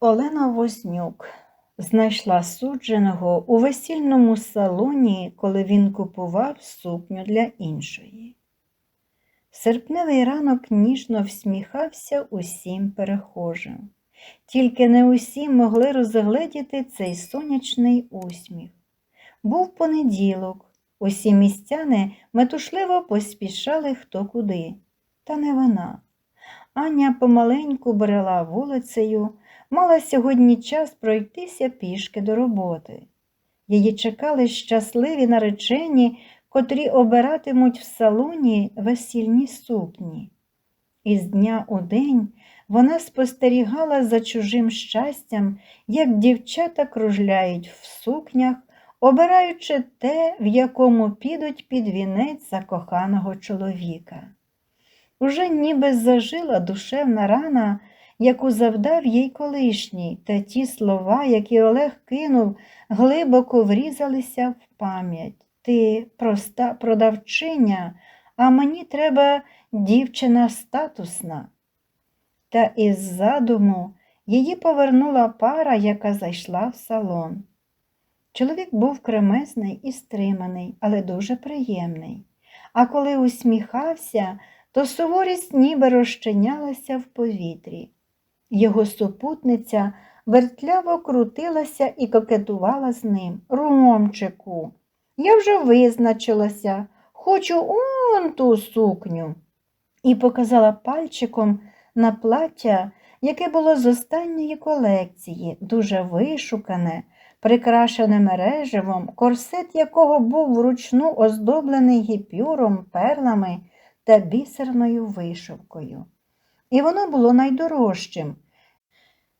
Олена Вознюк знайшла судженого у весільному салоні, коли він купував сукню для іншої. Серпневий ранок ніжно всміхався усім перехожим. Тільки не усі могли розгледіти цей сонячний усміх. Був понеділок, усі містяни метушливо поспішали хто куди, та не вона. Аня помаленьку брела вулицею, мала сьогодні час пройтися пішки до роботи. Її чекали щасливі наречені, котрі обиратимуть в салоні весільні сукні. Із дня у день вона спостерігала за чужим щастям, як дівчата кружляють в сукнях, обираючи те, в якому підуть під вінець закоханого чоловіка. Уже ніби зажила душевна рана, яку завдав їй колишній, та ті слова, які Олег кинув, глибоко врізалися в пам'ять. Ти проста продавчиня, а мені треба дівчина статусна. Та із задуму її повернула пара, яка зайшла в салон. Чоловік був кремезний і стриманий, але дуже приємний. А коли усміхався, то суворість ніби розчинялася в повітрі. Його супутниця вертляво крутилася і кокетувала з ним. Ромчику, я вже визначилася, хочу он ту сукню. І показала пальчиком на плаття, яке було з останньої колекції, дуже вишукане, прикрашене мереживом, корсет якого був вручну оздоблений гіпюром, перлами та бісерною вишивкою. І воно було найдорожчим.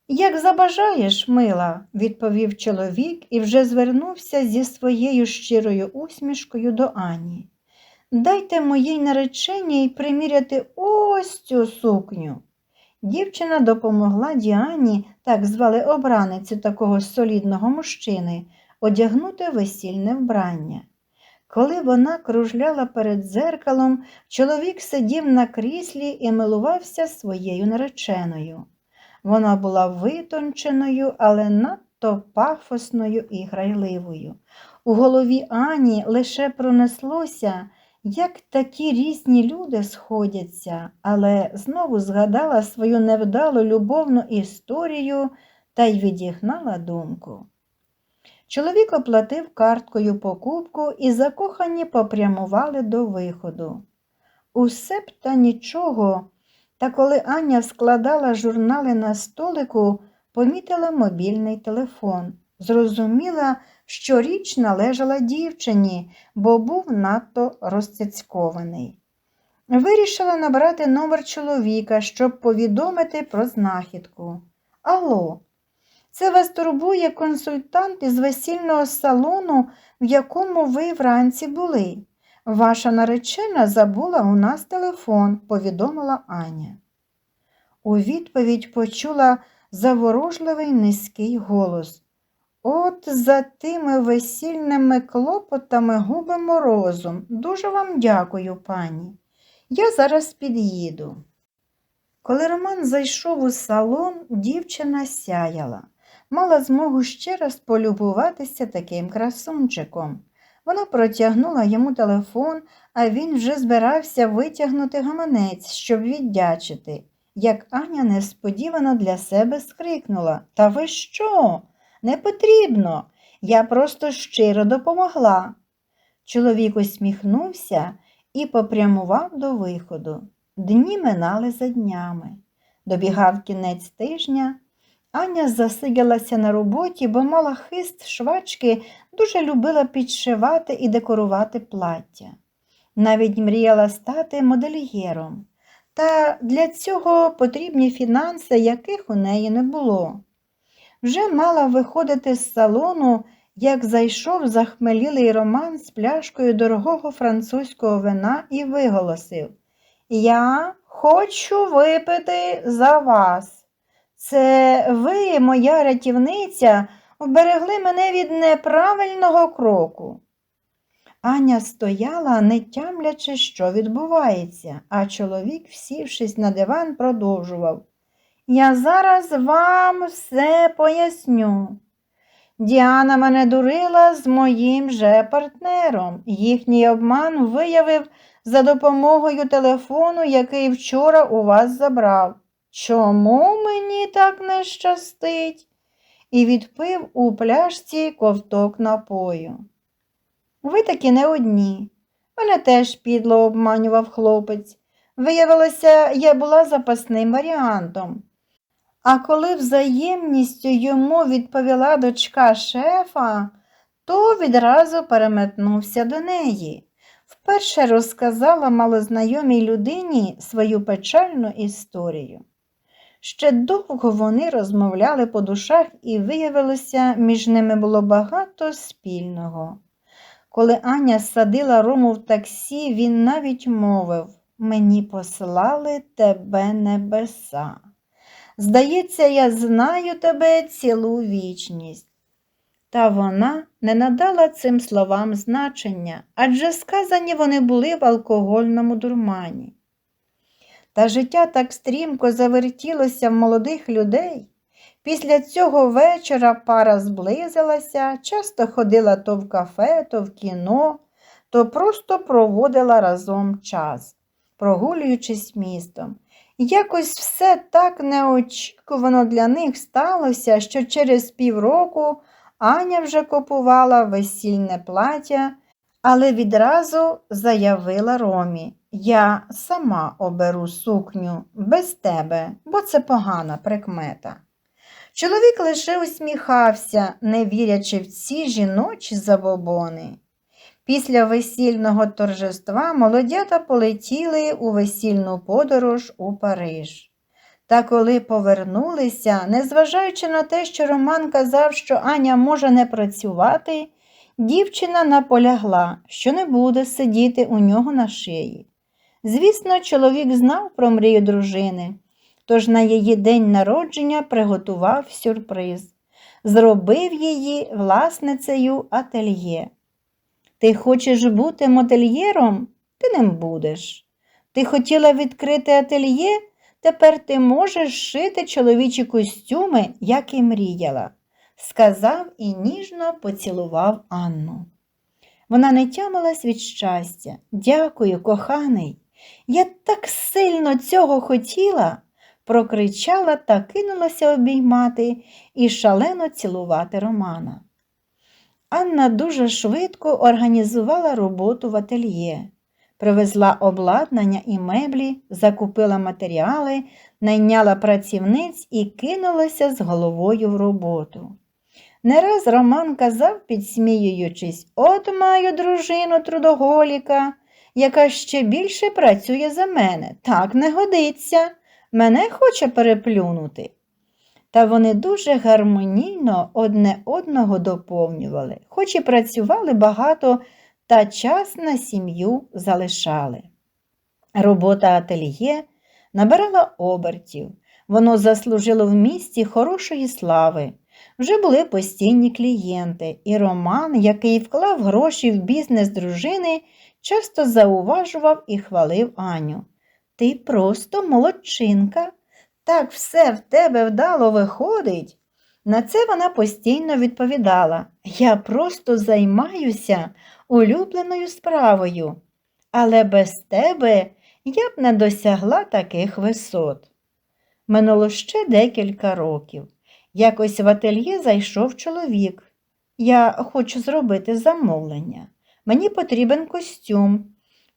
Як забажаєш, мила, відповів чоловік і вже звернувся зі своєю щирою усмішкою до Ані. Дайте моїй нареченій приміряти ось цю сукню. Дівчина допомогла Діані, так звали обраницю такого солідного мужчини, одягнути весільне вбрання. Коли вона кружляла перед дзеркалом, чоловік сидів на кріслі і милувався своєю нареченою. Вона була витонченою, але надто пафосною і грайливою. У голові Ані лише пронеслося, як такі різні люди сходяться, але знову згадала свою невдалу любовну історію та й відігнала думку. Чоловік оплатив карткою покупку і закохані попрямували до виходу. Усе б та нічого, та коли Аня складала журнали на столику, помітила мобільний телефон. Зрозуміла, що річ належала дівчині, бо був надто розцяцькований. Вирішила набрати номер чоловіка, щоб повідомити про знахідку. Алло, це вас турбує консультант із весільного салону, в якому ви вранці були. Ваша наречена забула у нас телефон, повідомила Аня. У відповідь почула заворожливий низький голос. От за тими весільними клопотами губимо розум. Дуже вам дякую, пані. Я зараз під'їду. Коли Роман зайшов у салон, дівчина сяяла, мала змогу ще раз полюбуватися таким красунчиком. Вона протягнула йому телефон, а він вже збирався витягнути гаманець, щоб віддячити, як Аня несподівано для себе скрикнула Та ви що? Не потрібно. Я просто щиро допомогла. Чоловік усміхнувся і попрямував до виходу. Дні минали за днями. Добігав кінець тижня. Аня засиділася на роботі, бо мала хист швачки, дуже любила підшивати і декорувати плаття. Навіть мріяла стати модельєром. Та для цього потрібні фінанси, яких у неї не було. Вже мала виходити з салону, як зайшов захмелілий Роман з пляшкою дорогого французького вина і виголосив Я хочу випити за вас. Це ви, моя рятівниця, оберегли мене від неправильного кроку. Аня стояла, не тямлячи, що відбувається, а чоловік, всівшись на диван, продовжував. Я зараз вам все поясню. Діана мене дурила з моїм же партнером. Їхній обман виявив за допомогою телефону, який вчора у вас забрав. Чому мені так не щастить? І відпив у пляшці ковток напою. Ви таки не одні. Мене теж підло обманював хлопець. Виявилося, я була запасним варіантом. А коли взаємністю йому відповіла дочка шефа, то відразу переметнувся до неї. Вперше розказала малознайомій людині свою печальну історію. Ще довго вони розмовляли по душах, і виявилося, між ними було багато спільного. Коли Аня садила Рому в таксі, він навіть мовив Мені послали тебе небеса. Здається, я знаю тебе цілу вічність. Та вона не надала цим словам значення, адже сказані вони були в алкогольному дурмані. Та життя так стрімко завертілося в молодих людей. Після цього вечора пара зблизилася, часто ходила то в кафе, то в кіно, то просто проводила разом час, прогулюючись містом. Якось все так неочікувано для них сталося, що через півроку Аня вже купувала весільне плаття, але відразу заявила Ромі Я сама оберу сукню без тебе, бо це погана прикмета. Чоловік лише усміхався, не вірячи в ці жіночі забобони. Після весільного торжества молодята полетіли у весільну подорож у Париж. Та коли повернулися, незважаючи на те, що Роман казав, що Аня може не працювати, дівчина наполягла, що не буде сидіти у нього на шиї. Звісно, чоловік знав про мрію дружини, тож на її день народження приготував сюрприз, зробив її власницею ательє. Ти хочеш бути модельєром? Ти ним будеш. Ти хотіла відкрити ательє? Тепер ти можеш шити чоловічі костюми, як і мріяла, сказав і ніжно поцілував Анну. Вона не тямилась від щастя. Дякую, коханий. Я так сильно цього хотіла, прокричала та кинулася обіймати і шалено цілувати Романа. Анна дуже швидко організувала роботу в ательє, привезла обладнання і меблі, закупила матеріали, найняла працівниць і кинулася з головою в роботу. Не раз Роман казав, підсміюючись, от маю дружину трудоголіка, яка ще більше працює за мене. Так не годиться, мене хоче переплюнути та вони дуже гармонійно одне одного доповнювали, хоч і працювали багато та час на сім'ю залишали. Робота ательє набирала обертів, воно заслужило в місті хорошої слави. Вже були постійні клієнти, і Роман, який вклав гроші в бізнес дружини, часто зауважував і хвалив Аню. Ти просто молодчинка так все в тебе вдало виходить. На це вона постійно відповідала Я просто займаюся улюбленою справою, але без тебе я б не досягла таких висот. Минуло ще декілька років. Якось в ательє зайшов чоловік. Я хочу зробити замовлення. Мені потрібен костюм.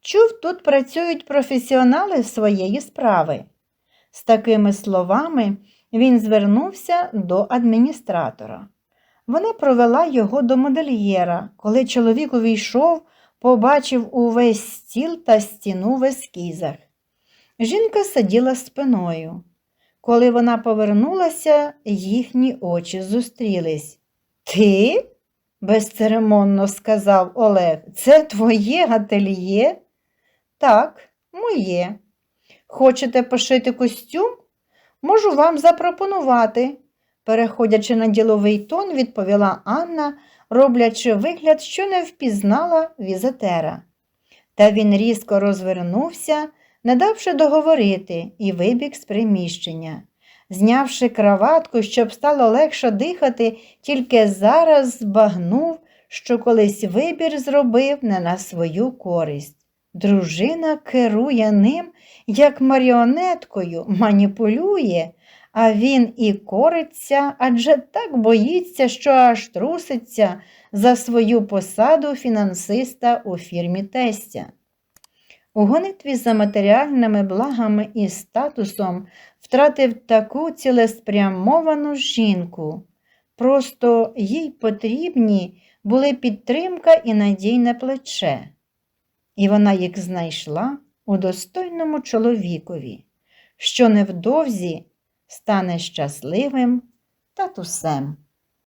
Чув, тут працюють професіонали своєї справи. З такими словами він звернувся до адміністратора. Вона провела його до модельєра. Коли чоловік увійшов, побачив увесь стіл та стіну в ескізах. Жінка сиділа спиною. Коли вона повернулася, їхні очі зустрілись. Ти? Безцеремонно сказав Олег, це твоє ательє? Так, моє. Хочете пошити костюм? Можу вам запропонувати, переходячи на діловий тон, відповіла Анна, роблячи вигляд, що не впізнала візитера. Та він різко розвернувся, не давши договорити, і вибіг з приміщення. Знявши краватку, щоб стало легше дихати, тільки зараз збагнув, що колись вибір зробив не на свою користь. Дружина керує ним, як маріонеткою, маніпулює, а він і кориться, адже так боїться, що аж труситься за свою посаду фінансиста у фірмі тестя. У гонитві за матеріальними благами і статусом втратив таку цілеспрямовану жінку. Просто їй потрібні були підтримка і надійне плече. І вона їх знайшла у достойному чоловікові, що невдовзі стане щасливим татусем.